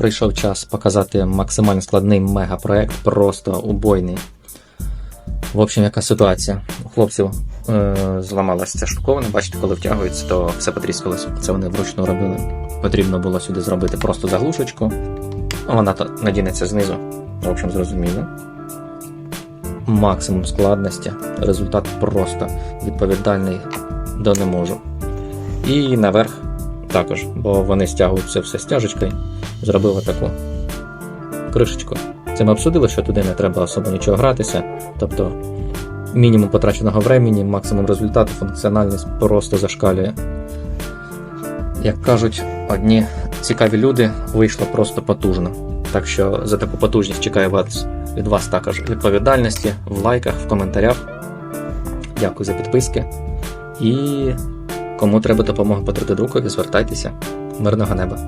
прийшов час показати максимально складний мегапроект, просто убойний. В общем, яка ситуація? У хлопців е, зламалася ця штуковина, бачите, коли втягується, то все потріскалося. Це вони вручну робили. Потрібно було сюди зробити просто заглушечку. Вона надінеться знизу. В общем, зрозуміло. Максимум складності. Результат просто відповідальний до не можу. І наверх також, бо вони стягують це все стяжечкою. Зробили таку кришечку. Це ми обсудили, що туди не треба особо нічого гратися. Тобто мінімум потраченого времени, максимум результату, функціональність просто зашкалює. Як кажуть, одні цікаві люди вийшло просто потужно. Так що за таку потужність чекаю вас, від вас також відповідальності в лайках, в коментарях. Дякую за підписки. І кому треба допомога по 3D друкові, звертайтеся. Мирного неба!